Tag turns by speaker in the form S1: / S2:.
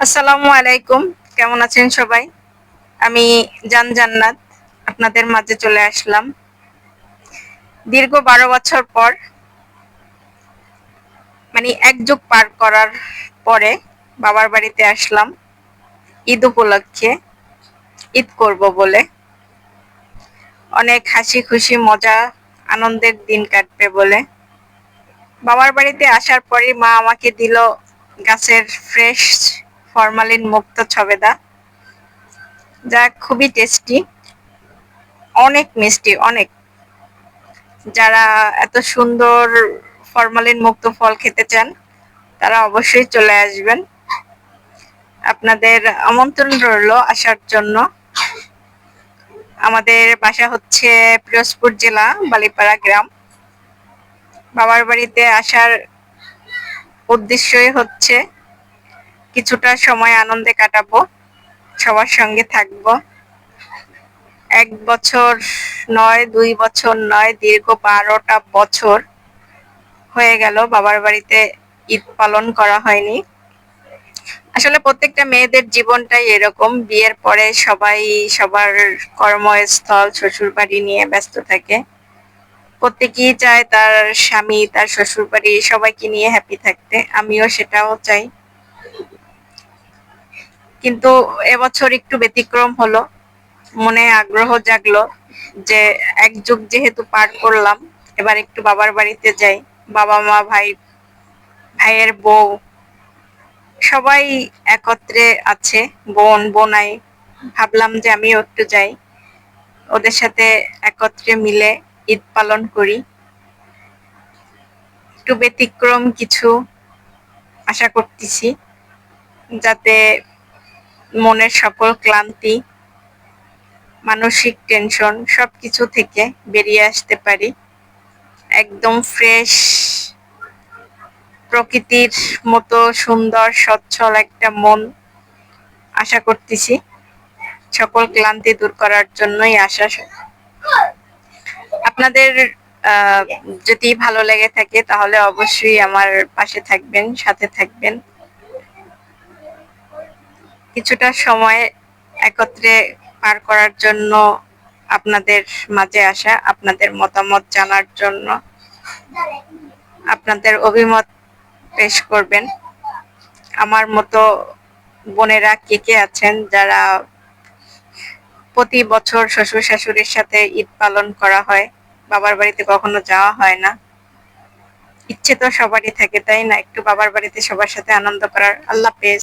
S1: আসসালামু আলাইকুম। কেমন আছেন সবাই? আমি জান জান্নাত, আপনাদের মাঝে চলে আসলাম। দীর্ঘ বারো বছর পর মানে এক যুগ পার করার পরে বাবার বাড়িতে আসলাম। ঈদ উপলক্ষে, ঈদ করব বলে। অনেক হাসি খুশি, মজা, আনন্দের দিন কাটবে বলে। বাবার বাড়িতে আসার পরে মা আমাকে দিল গাছের ফ্রেশ ফরমালিন মুক্ত ছবেদা যা খুবই টেস্টি অনেক মিষ্টি, অনেক। যারা এত সুন্দর ফরমালিন মুক্ত ফল খেতে চান, তারা অবশ্যই চলে আসবেন। আপনাদের আমন্ত্রণ রইল আসার জন্য। আমাদের বাসা হচ্ছে পিরোজপুর জেলা, বালিপাড়া গ্রাম। বাবার বাড়িতে আসার উদ্দেশ্যই হচ্ছে কিছুটা সময় আনন্দে কাটাবো, সবার সঙ্গে থাকব। এক বছর নয়, দুই বছর নয়, দীর্ঘ বারোটা বছর হয়ে গেল, বাবার বাড়িতে ঈদ পালন করা হয়নি। আসলে প্রত্যেকটা মেয়েদের জীবনটাই এরকম, বিয়ের পরে সবাই সবার কর্মস্থল শ্বশুর বাড়ি নিয়ে ব্যস্ত থাকে। প্রত্যেকেই চায় তার স্বামী, তার শ্বশুর বাড়ি সবাইকে নিয়ে হ্যাপি থাকতে, আমিও সেটাও চাই। কিন্তু এবছর একটু ব্যতিক্রম হলো। মনে আগ্রহ জাগলো যে এক যুগ যেহেতু পার করলাম, এবার একটু বাবার বাড়িতে যাই। বাবা মা, ভাই, ভাইয়ের বউ, সবাই একত্রে আছে, বোন, বোনাই। ভাবলাম যে আমিও একটু যাই। ওদের সাথে একত্রে মিলে ঈদ পালন করি। একটু ব্যতিক্রম কিছু আশা করতেছি, যাতে মনের সকল ক্লান্তি, মানসিক টেনশন সবকিছু থেকে বেরিয়ে আসতে পারি। একদম ফ্রেশ প্রকৃতির মতো সুন্দর, সচ্ছল একটা মন আশা করতেছি সকল ক্লান্তি দূর করার জন্যই আশা। আপনাদের যদি ভালো লেগে থাকে তাহলে অবশ্যই আমার পাশে থাকবেন, সাথে থাকবেন। কিছুটা সময় একত্রে পার করার জন্য আপনাদের মাঝে আসা, আপনাদের মতামত জানার জন্য আপনাদের অভিমত পেশ করবেন। আমার মতো বোনেরা কে কে আছেন যারা প্রতি বছর শ্বশুর শাশুড়ির সাথে ঈদ পালন করা হয়? বাবার বাড়িতে কখনো যাওয়া হয় না? ইচ্ছে তো সবারই থাকে, তাই না? একটু বাবার বাড়িতে সবার সাথে আনন্দ করার আল্লাহ পেজ